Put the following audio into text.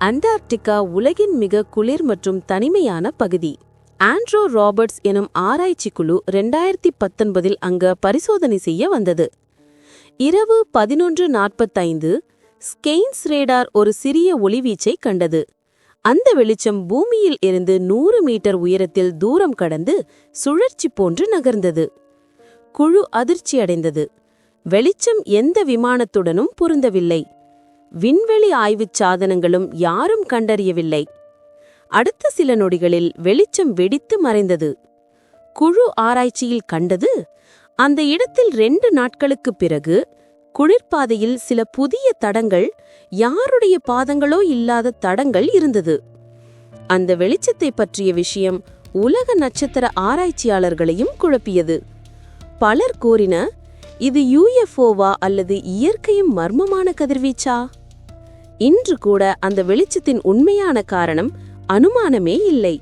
Antarctica உலகின் மிக குளிர் மற்றும் தனிமையான பகுதி. ஆண்ட்ரோ ராபர்ட்ஸ் எனும் ஆராய்ச்சி குழு ரெண்டாயிரத்தி பத்தொன்பதில் அங்க பரிசோதனை செய்ய வந்தது. இரவு பதினொன்று நாற்பத்தைந்து ஸ்கெயின்ஸ் ரேடார் ஒரு சிறிய ஒளிவீச்சை கண்டது. அந்த வெளிச்சம் பூமியில் இருந்து நூறு மீட்டர் உயரத்தில் தூரம் கடந்து சுழற்சி போன்று நகர்ந்தது. குழு அதிர்ச்சியடைந்தது. வெளிச்சம் எந்த விமானத்துடனும் பொருந்தவில்லை. விண்வெளி ஆய்வுச் சாதனங்களும் யாரும் கண்டறியவில்லை. அடுத்த சில நொடிகளில் வெளிச்சம் வெடித்து மறைந்தது. குழு ஆராய்ச்சியில் கண்டது அந்த இடத்தில் ரெண்டு நாட்களுக்குப் பிறகு குளிர்பாதையில் சில புதிய தடங்கள் யாருடைய பாதங்களோ இல்லாத தடங்கள் இருந்தது. அந்த வெளிச்சத்தை பற்றிய விஷயம் உலக நட்சத்திர ஆராய்ச்சியாளர்களையும் குழப்பியது. பலர் கூறின இது யூஎஃப்ஓவா அல்லது இயற்கையும் மர்மமான கதிர்வீச்சா? இன்று கூட அந்த வெளிச்சத்தின் உண்மையான காரணம் அனுமானமே இல்லை.